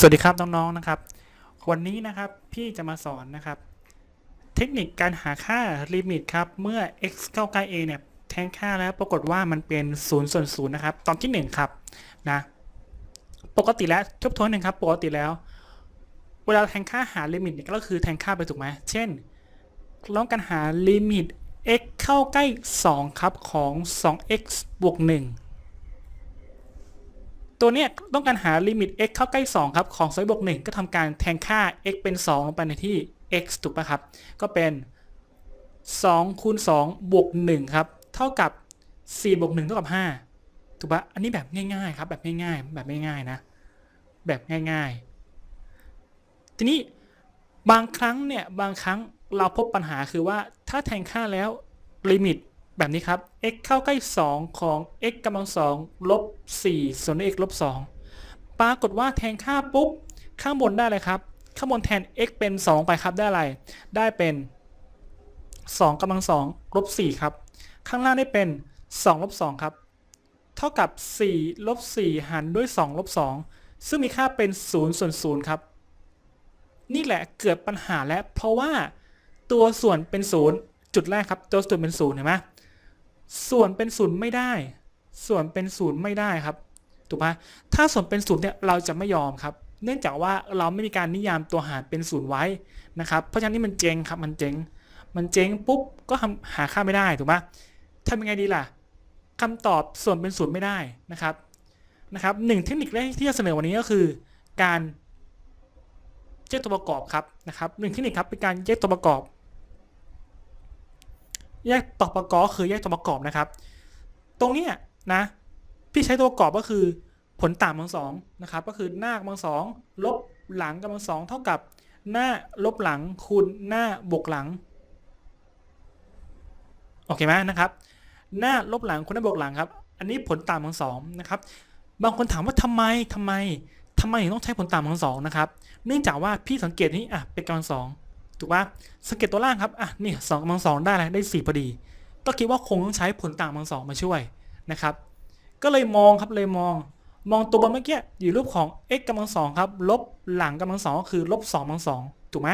สวัสดีครับน้องๆนะครับ วันนี้นะครับพี่จะมาสอนนะครับ เทคนิคการหาค่าลิมิตครับเมื่อ x เข้าใกล้ a เนี่ยแทนค่าแล้วปรากฏว่ามันเป็น0ส่วน0นะครับตอนที่ 1 ครับนะปกติแล้วทบทวนหนึ่งครับปกติแล้ว เวลาแทนค่าหาลิมิตเนี่ยก็คือแทนค่าไปถูกไหมเช่นลองการหาลิมิต x เข้าใกล้ 2 ครับของ 2x บวก1 ตัวเนี้ยต้องการหาลิมิต x เข้าใกล้ 2 ครับ ของ2บวก1ก็ทำการแทนค่า x เป็น 2 ลงไปในที่ x ถูกปะครับ ก็เป็น2คูณ2บวก1ครับ เท่ากับ4บวก1เท่ากับ5ถูกปะอันนี้แบบง่ายๆครับแบบง่ายๆแบบง่ายๆนะ แบบง่ายๆ ทีนี้บางครั้งเนี่ยบางครั้งเราพบปัญหาคือว่าถ้าแทนค่าแล้วลิมิต แบบนี้ครับ x เข้าใกล้ 2 ของ x กำลัง2ลบ4ส่วน x ลบ2ปรากฏว่าแทนค่าปุ๊บ ข้างบนได้เลยครับ ข้างบนแทน x เป็น 2 ไปครับได้อะไร ได้เป็น 2กำลัง2ลบ4ครับ ข้างล่างได้เป็น 2 ลบ 2 ครับ เท่ากับ 4 ลบ 4 หารด้วย 2 ลบ 2 ซึ่งมีค่าเป็น 0 ส่วน 0 ครับ นี่แหละเกิดปัญหาแล้วเพราะว่าตัวส่วนเป็น 0 จุดแรกครับ ตัวส่วนเป็น 0 เห็นไหม ส่วนเป็นศูนย์ไม่ได้ ส่วนเป็นศูนย์ไม่ได้ครับถูกไหมถ้าส่วนเป็นศูนย์เนี่ยเราจะไม่ยอมครับ เนื่องจากว่าเราไม่มีการนิยามตัวหารเป็นศูนย์ไว้นะครับ เพราะฉะนั้นนี่มันเจ๊งครับมันเจ๊งมันเจ๊งปุ๊บก็ทำหาค่าไม่ได้ถูกไหมทำยังไงดีล่ะคำตอบส่วนเป็นศูนย์ไม่ได้นะครับนะครับหนึ่งเทคนิคแรกที่จะเสนอวันนี้ก็คือ การแยกตัวประกอบครับนะครับหนึ่งเทคนิคครับเป็นการแยกตัวประกอบ แยกตัวประกอบคือแยกตัวประกอบนะครับ ตรงเนี้ยนะพี่ใช้ตัวประกอบก็คือผลต่างกำลังสองนะครับ ก็คือหน้ากำลังสองลบหลังกำลังสองเท่ากับหน้าลบหลังคูณหน้าบวกหลังโอเคไหมนะครับ หน้าลบหลังคูณหน้าบวกหลังครับ อันนี้ผลต่างกำลังสองนะครับ บางคนถามว่าทำไมทำไมทำไมถึงต้องใช้ผลต่างกำลังสองนะครับ เนื่องจากว่าพี่สังเกตนี้อะเป็นกำลังสอง ถูกปะสังเกตตัวล่างครับอะนี่สองกำลังสองได้อะไรได้สี่พอดี ก็คิดว่าคงต้องใช้ผลต่างกำลังสองมาช่วยนะครับ ก็เลยมองครับเลยมอง มองตัวบนเมื่อกี้อยู่รูปของ x กำลังสองครับลบหลังกำลังสองก็คือลบสองกำลังสองถูกไหม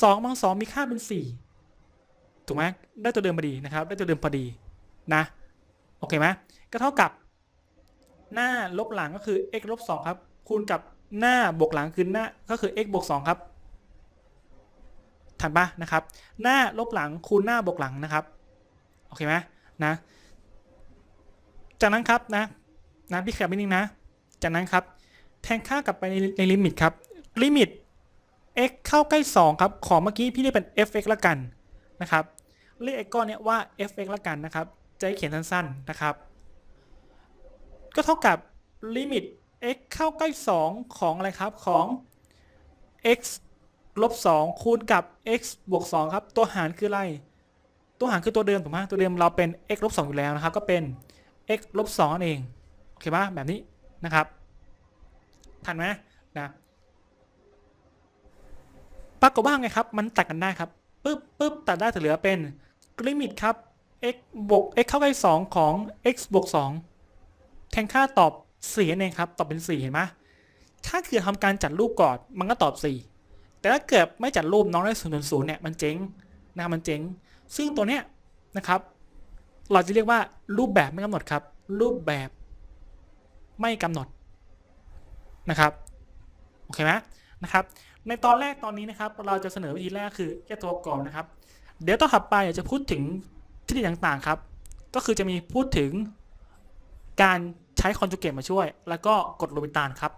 สองกำลังสองมีค่าเป็นสี่ถูกไหมได้ตัวเดิมพอดีนะครับ ได้ตัวเดิมพอดีนะโอเคไหมก็เท่ากับ หน้าลบหลังก็คือ x ลบสองครับคูณกับหน้าบวกหลังคือหน้าก็คือ x บวกสองครับ ทันปะนะครับ หน้าลบหลังคูณหน้าบวกหลังนะครับโอเคไหมนะจากนั้นครับนะนะพี่แคปนิดนึงนะ จากนั้นครับแทนค่ากลับไปในในลิมิตครับลิมิต x เข้าใกล้ 2 ครับ ของเมื่อกี้พี่เรียกเป็น fx ละกันนะครับเรียกไอ้ก้อนเนี้ยว่า fx ละกันนะครับ จะเขียนสั้นๆนะครับ ก็เท่ากับลิมิต x เข้าใกล้ 2 ของอะไรครับของ x ลบ2คูณกับ x บวก2ครับ ตัวหารคืออะไร ตัวหารคือตัวเดิมถูกไหมตัวเดิมเราเป็น x ลบ2อยู่แล้วนะครับ ก็เป็น x ลบ2นั่นเอง โอเคปะแบบนี้นะครับ ทันไหมนะปรากฏว่าไงครับ มันตัดกันได้ครับปึ๊บปึ๊บตัดได้จะเหลือเป็นลิมิตครับ x บวก x เข้าใกล้2ของ x บวก2แทนค่าตอบ4นั่นเองครับ ตอบเป็น 4 เห็นไหมถ้าเกิดทำการจัดรูปก่อน มันก็ตอบ 4 แต่ถ้าเกิดไม่จัดรูปน้องได้ศูนย์ศูนย์เนี่ยมันเจ๊งนะครับมันเจ๊ง ซึ่งตัวเนี้ยนะครับ เราจะเรียกว่ารูปแบบไม่กำหนดครับ รูปแบบไม่กำหนดนะครับโอเคไหมนะครับในตอนแรกตอนนี้นะครับ เราจะเสนอวิธีแรกคือแยกตัวประกอบนะครับ เดี๋ยวต่อถัดไปจะพูดถึงทคนิคต่างๆครับ ก็คือจะมีพูดถึงการใช้คอนจูเกตมาช่วย แล้วก็กดโรบิตานครับ